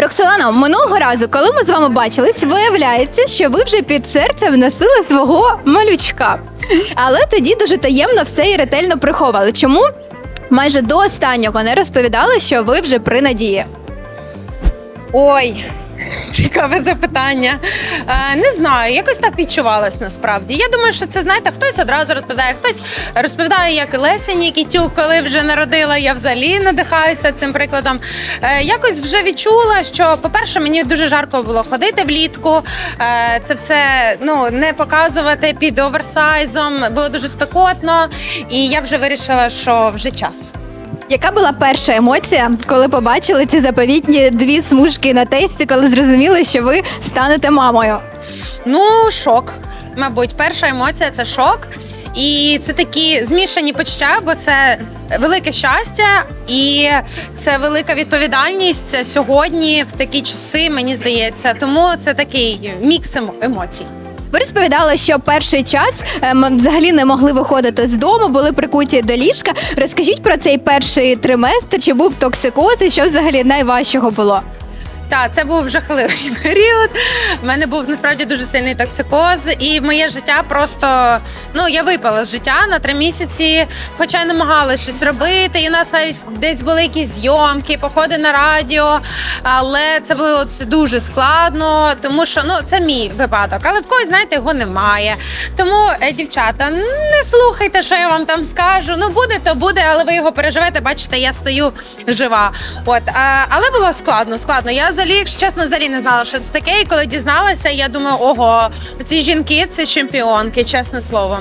Роксолано, минулого разу, коли ми з вами бачились, виявляється, що ви вже під серцем носили свого малючка. Але тоді дуже таємно все і ретельно приховали. Чому? Майже до останнього не розповідали, що ви вже при надії. Ой, цікаве запитання. Е, не знаю, якось так відчувалось насправді. Я думаю, що це знаєте, хтось одразу розповідає, хтось розповідає, як Леся Нікітюк, коли вже народила. Я взагалі надихаюся цим прикладом. Е, якось вже відчула, що, по-перше, мені дуже жарко було ходити влітку. Е, це все ну не показувати під оверсайзом. Було дуже спекотно, і я вже вирішила, що вже час. Яка була перша емоція, коли побачили ці заповітні дві смужки на тесті, коли зрозуміли, що ви станете мамою? Ну, шок. Мабуть, перша емоція це шок. І це такі змішані почуття, бо це велике щастя і це велика відповідальність сьогодні в такі часи, мені здається. Тому це такий мікс емо- емоцій. Ви розповідали, що перший час ем, взагалі не могли виходити з дому, були прикуті до ліжка. Розкажіть про цей перший триместр, чи був токсикоз, і що взагалі найважчого було? Так, це був жахливий період. У мене був насправді дуже сильний токсикоз, і моє життя просто ну я випала з життя на три місяці, хоча й намагалася щось робити. І у нас навіть десь були якісь зйомки, походи на радіо. Але це було все дуже складно, тому що ну це мій випадок. Але в когось, знаєте, його немає. Тому, е, дівчата, не слухайте, що я вам там скажу. Ну буде, то буде, але ви його переживете. Бачите, я стою жива. От але було складно, складно. Я взагалі, якщо чесно, взагалі не знала, що це таке. І коли дізналася, я думаю, ого, ці жінки це чемпіонки, чесне слово.